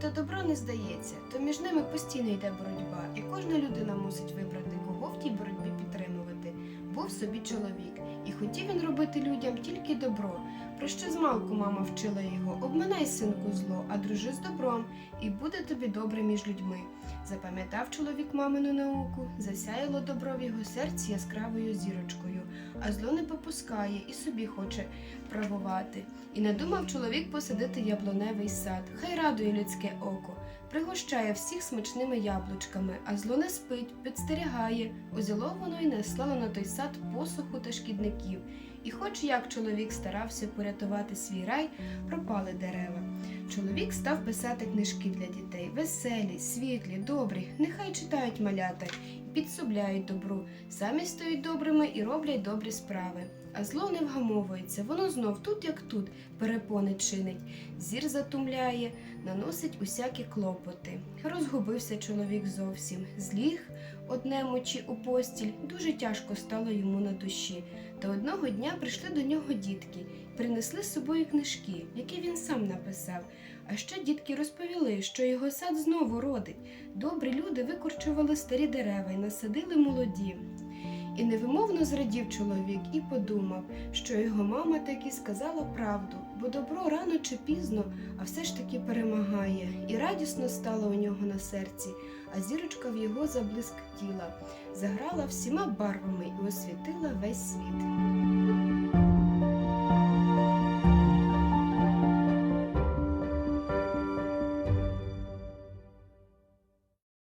та добро не здається, то між ними постійно йде боротьба, і кожна людина мусить вибрати, кого в тій боротьбі підтримувати. Був собі чоловік, і хотів він робити людям тільки добро. Про що змалку мама вчила його: обминай синку зло, а дружи з добром, і буде тобі добре між людьми. Запам'ятав чоловік мамину науку, засяяло добро в його серці яскравою зірочкою, а зло не попускає і собі хоче правувати. І надумав чоловік посадити яблуневий сад, хай радує людське око, пригощає всіх смачними яблучками, а зло не спить, підстерігає. Узяло воно й наслало на той сад посуху та шкідників. І хоч як чоловік старався порятувати свій рай, пропали дерева. Чоловік став писати книжки для дітей, веселі, світлі, добрі, нехай читають малята і підсобляють добру, самі стають добрими і роблять добрі справи. А зло не вгамовується, воно знов тут, як тут, перепони чинить, зір затумляє, наносить усякі клопоти. Розгубився чоловік зовсім, зліг однему чи у постіль, дуже тяжко стало йому на душі. Та одного дня прийшли до нього дітки, принесли з собою книжки, які він сам написав. А ще дітки розповіли, що його сад знову родить. Добрі люди викорчували старі дерева і насадили молоді. І невимовно зрадів чоловік і подумав, що його мама таки сказала правду, бо добро рано чи пізно, а все ж таки перемагає, і радісно стало у нього на серці, а зірочка в його заблискотіла, заграла всіма барвами і освітила весь світ.